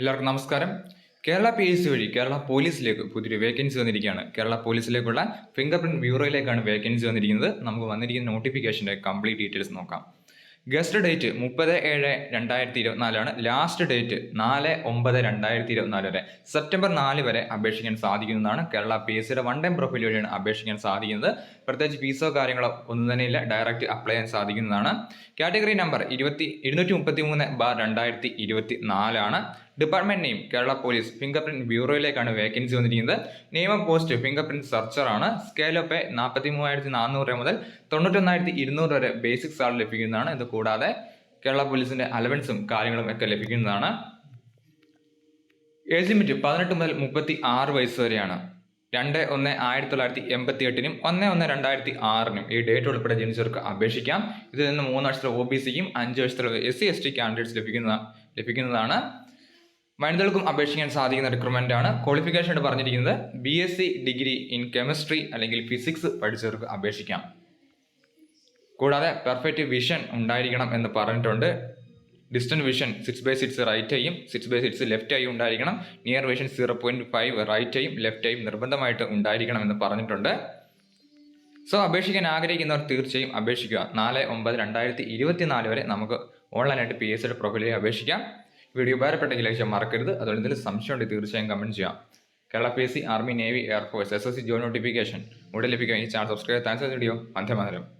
എല്ലാവർക്കും നമസ്കാരം. Kerala P S C വഴി കേരള പോലീസിലേക്ക് പുതിയൊരു വേക്കൻസി വന്നിരിക്കുകയാണ്. കേരള പോലീസിലേക്കുള്ള ഫിംഗർ പ്രിന്റ് ബ്യൂറോയിലേക്കാണ് വേക്കൻസി വന്നിരിക്കുന്നത്. നമുക്ക് വന്നിരിക്കുന്ന നോട്ടിഫിക്കേഷന്റെ കംപ്ലീറ്റ് ഡീറ്റെയിൽസ് നോക്കാം. ഗസ്റ്റ് ഡേറ്റ് മുപ്പത് ഏഴ് രണ്ടായിരത്തി ഇരുപത്തിനാലാണ് ലാസ്റ്റ് ഡേറ്റ് നാല് ഒമ്പത് രണ്ടായിരത്തി ഇരുപത്തിനാല് വരെ സെപ്റ്റംബർ നാല് വരെ അപേക്ഷിക്കാൻ സാധിക്കുന്നതാണ്. കേരള പി എസ് സിയുടെ വൺ ടൈം പ്രൊഫൈൽ വഴിയാണ് അപേക്ഷിക്കാൻ സാധിക്കുന്നത്. പ്രത്യേകിച്ച് ഫീസോ കാര്യങ്ങളോ ഒന്നും തന്നെയില്ല ഡയറക്റ്റ് അപ്ലൈ ചെയ്യാൻ സാധിക്കുന്നതാണ്. കാറ്റഗറി നമ്പർ ഇരുപത്തി ഇരുന്നൂറ്റി മുപ്പത്തി മൂന്ന് ബാർ രണ്ടായിരത്തി ഇരുപത്തി നാലാണ് department name Kerala police fingerprint ബ്യൂറോയിലേക്കാണ് vacancy വന്നിരിക്കുന്നത്. നിയമ പോസ്റ്റ് ഫിംഗർ പ്രിന്റ് സെർച്ചറാണ് സ്കെയിൽ ഓഫ് പേ നാൽപ്പത്തി മൂവായിരത്തി നാനൂറ് മുതൽ തൊണ്ണൂറ്റൊന്നായിരത്തി ഇരുന്നൂറ് വരെ ബേസിക് സാലറി ലഭിക്കുന്നതാണ്. ഇത് കൂടാതെ കേരള പോലീസിന്റെ അലവൻസും കാര്യങ്ങളും ഒക്കെ ലഭിക്കുന്നതാണ്. ഏജ് ലിമിറ്റ് പതിനെട്ട് മുതൽ മുപ്പത്തി ആറ് വയസ്സ് വരെയാണ്. രണ്ട് ഒന്ന് ആയിരത്തി തൊള്ളായിരത്തി എൺപത്തി എട്ടിനും ഒന്ന് ഒന്ന് രണ്ടായിരത്തി ആറിനും ഈ ഡേറ്റ് ഉൾപ്പെടെ ജനിച്ചവർക്ക് അപേക്ഷിക്കാം. ഇതിൽ നിന്ന് മൂന്ന് വർഷത്തെ ഒ ബി സിക്കും അഞ്ച് വർഷത്തെ S C S T candidates ലഭിക്കുന്ന ലഭിക്കുന്നതാണ്. വനിതകൾക്കും അപേക്ഷിക്കാൻ സാധിക്കുന്ന റിക്രൂട്ട്മെന്റ് ആണ്. ക്വാളിഫിക്കേഷൻ പറഞ്ഞിരിക്കുന്നത് B S C degree in chemistry അല്ലെങ്കിൽ ഫിസിക്സ് പഠിച്ചവർക്ക് അപേക്ഷിക്കാം. കൂടാതെ പെർഫെക്റ്റ് വിഷൻ ഉണ്ടായിരിക്കണം എന്ന് പറഞ്ഞിട്ടുണ്ട്. Distant vision six by six right ആയും സിക്സ് ബൈ സിക്സ് ലെഫ്റ്റ് ആയും ഉണ്ടായിരിക്കണം. Near vision zero point five right ആയും ലെഫ്റ്റ് ആയും നിർബന്ധമായിട്ട് ഉണ്ടായിരിക്കണം എന്ന് പറഞ്ഞിട്ടുണ്ട്. സോ അപേക്ഷിക്കാൻ ആഗ്രഹിക്കുന്നവർ തീർച്ചയായും അപേക്ഷിക്കുക. നാല് ഒമ്പത് രണ്ടായിരത്തി ഇരുപത്തി നാല് വരെ നമുക്ക് ഓൺലൈനായിട്ട് പി എസ് സിയുടെ പ്രൊഫൈലിൽ അപേക്ഷിക്കാം. വീഡിയോ ഉപകാരപ്പെട്ടെങ്കിൽ ചെയ്യാൻ മറക്കരുത്. അതുകൊണ്ട് എന്തെങ്കിലും സംശയം ഉണ്ട് തീർച്ചയായും കമന്റ് ചെയ്യാം. Kerala P S C army navy air force S S C join notification ഉടൻ ലഭിക്കാൻ ഈ ചാനൽ സബ്സ്ക്രൈബ് താങ്ക്സ് വീഡിയോ വന്ദേ